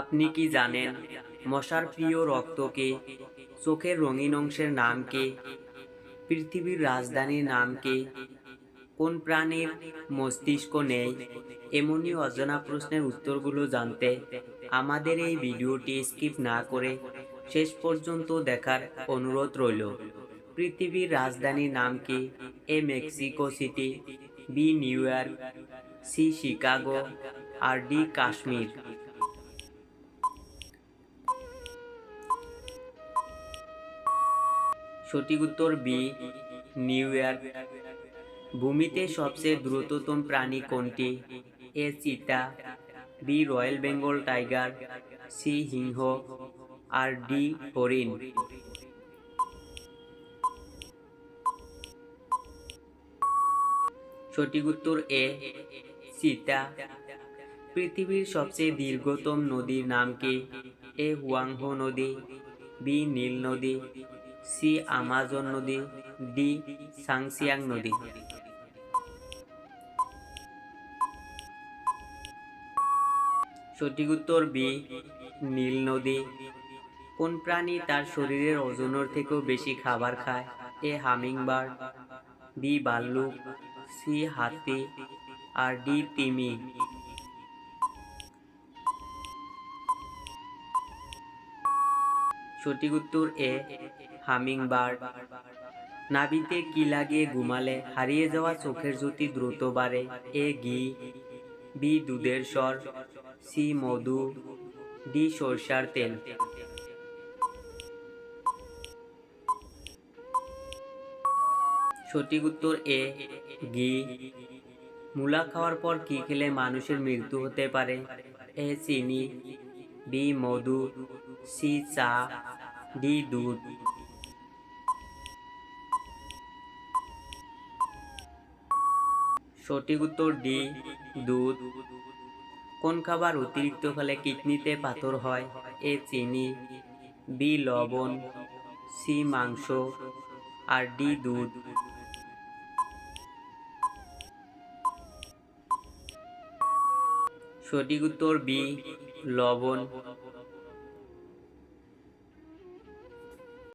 আপনি কি জানেন, মশার প্রিয় রক্তকে, চোখের রঙিন অংশের নাম কি পৃথিবীর রাজধানীর নাম কি কোন প্রাণীর মস্তিষ্ক নেই, এমনই অজানা প্রশ্নের উত্তরগুলো জানতে আমাদের এই ভিডিওটি স্কিপ না করে শেষ পর্যন্ত দেখার অনুরোধ রইল। পৃথিবীর রাজধানীর নাম কি A Mexico City, B New York, C Chicago, R D Kashmir. সঠিক উত্তর বি, নিউ ইয়র্ক। ভূমিতে সবচেয়ে দ্রুততম প্রাণী কোনটি? এ, চিতা, B, royal Bengal tiger, C সিংহ আর ডি, হরিণ। সঠিক উত্তর এ, চিতা। পৃথিবীর সবচেয়ে দীর্ঘতম নদীর নাম কি? এ, হুয়াংহো নদী, বি, নীল নদী সি আমাজন নদী, ডি সাংসিয়াং নদী। সঠিক উত্তর বি, নীল নদী। কোন প্রাণী তার শরীরের ওজনের থেকেও বেশি খাবার খায়? এ হামিং হামিংবার্ড বি ভাল্লুক সি হাতি, আর ডি তিমি। সঠিক উত্তর এ হামিংবার্ড নাভিতে কি লাগিয়ে ঘুমালে? হারিয়ে যাওয়া চোখের জ্যোতি দ্রুত বাড়ে। এ ঘি বি দুধের স্বর, সি মধু, ডি সরষার তেল। সঠিক উত্তর এ ঘি মূলা খাওয়ার পর কি খেলে মানুষের মৃত্যু হতে পারে? এ চিনি বি মধু, সি চা, ডি দুধ। সঠিক উত্তর ডি, দুধ। কোন খাবার অতিরিক্ত খেলে কিডনিতে পাথর হয়? এ চিনি, বি লবণ, সি মাংস, আর ডি দুধ। সঠিক উত্তর বি লবণ